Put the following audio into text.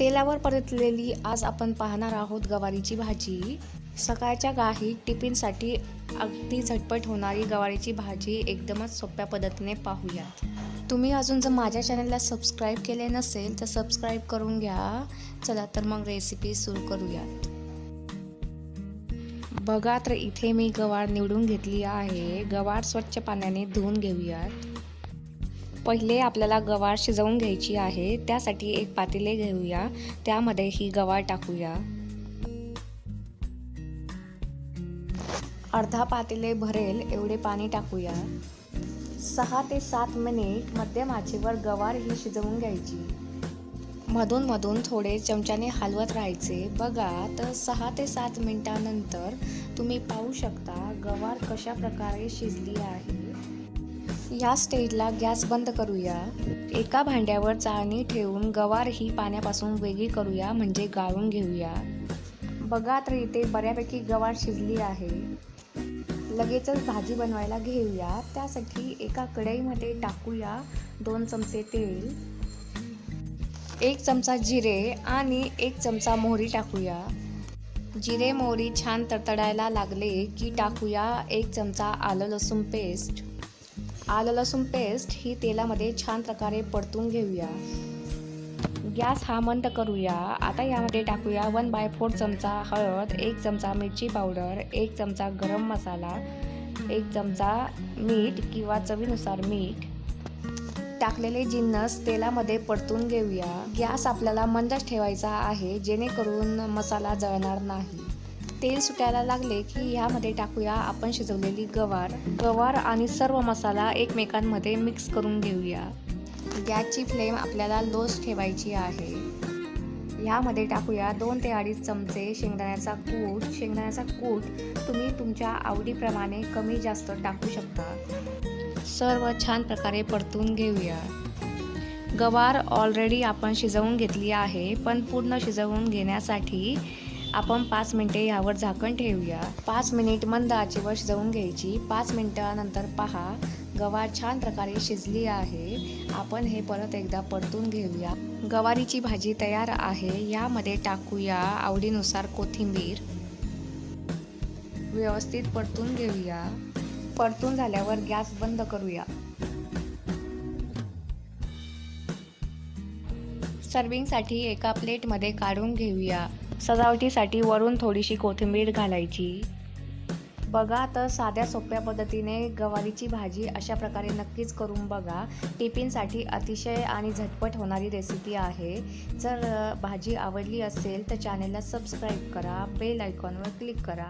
तेलावर परतलेली आज आपण पाहणार आहोत गवारीची भाजी. सकाळच्या गाही टिफिनसाठी अगदी झटपट होणारी गवारीची भाजी एकदमच सोप्या पद्धतीने पाहूयात. तुम्ही अजून जर माझ्या चॅनलला सबस्क्राईब केले नसेल तर सबस्क्राईब करून घ्या. चला तर मग रेसिपी सुरू करूयात. बघा तर इथे मी गवार निवडून घेतली आहे. गवार स्वच्छ पाण्याने धुवून घेऊयात. पहिले आपल्याला गवार शिजवून घ्यायची आहे त्यासाठी एक पातेले घेऊया त्यामध्ये ही गवार टाकूया. अर्धा पातेले भरेल एवढे पाणी टाकूया. सहा ते सात मिनिट मध्यम आचेवर गवार ही शिजवून घ्यायची. मधून मधून थोडे चमच्याने हलवत राहायचे. बघा तर सहा ते सात मिनिटानंतर तुम्ही पाहू शकता गवार कशा प्रकारे शिजली आहे. या स्टेजला गॅस बंद करूया. एका भांड्यावर चाळणी ठेवून गवार ही पाण्यापासून वेगळी करूया म्हणजे गाळून घेऊया. बघा तर इथे बऱ्यापैकी गवार शिजली आहे. लगेचच भाजी बनवायला घेऊया. त्यासाठी एका कढईमध्ये टाकूया दोन चमचे तेल एक चमचा जिरे आणि एक चमचा मोहरी टाकूया. जिरे मोहरी छान तडतडायला लागले की टाकूया एक चमचा आलं लसूण पेस्ट आलं लसूण पेस्ट ही तेलामध्ये छान प्रकारे परतून घेऊया. गॅस हा मंद करूया. आता यामध्ये टाकूया वन बाय फोर चमचा हळद एक चमचा मिरची पावडर एक चमचा गरम मसाला एक चमचा मीठ किंवा चवीनुसार मीठ. टाकलेले जिन्नस तेलामध्ये परतून घेऊया. गॅस आपल्याला मंदच ठेवायचा आहे जेणेकरून मसाला जळणार नाही. तेल सुटायला लागले की ह्यामध्ये टाकूया आपण शिजवलेली गवार. गवार आणि सर्व मसाला एकमेकांमध्ये मिक्स करून घेऊया. गॅसची फ्लेम आपल्याला लोच ठेवायची आहे. ह्यामध्ये टाकूया दोन ते अडीच चमचे शेंगदाण्याचा कूट. शेंगदाण्याचा कूट तुम्ही तुमच्या आवडीप्रमाणे कमी जास्त टाकू शकता. सर्व छान प्रकारे परतून घेऊया. गवार ऑलरेडी आपण शिजवून घेतली आहे पण पूर्ण शिजवून घेण्यासाठी आपण पाच मिनटे यावर झाकण ठेवूया. पाच मिनिट मंद आचेवर शिजवून घ्यायची. पाच मिनिटानंतर पहा गवार छान प्रकारे शिजली आहे. आपण हे परत एकदा परतून घेऊया. गवारीची भाजी तयार आहे. यामध्ये टाकूया आवडीनुसार कोथिंबीर. व्यवस्थित परतून घेऊया. परतून झाल्यावर गॅस बंद करूया. सर्विंगसाठी एका प्लेटमध्ये काढून घेऊया. सजावटीसाठी वरून थोडीशी कोथिंबीर घालायची. बघा तर साध्या सोप्या पद्धतीने गवारीची भाजी अशा प्रकारे नक्कीच करून बघा. टिफिनसाठी अतिशय आणि झटपट होणारी रेसिपी आहे. जर भाजी आवडली असेल तर चॅनेलला सबस्क्राईब करा बेल आयकॉनवर क्लिक करा.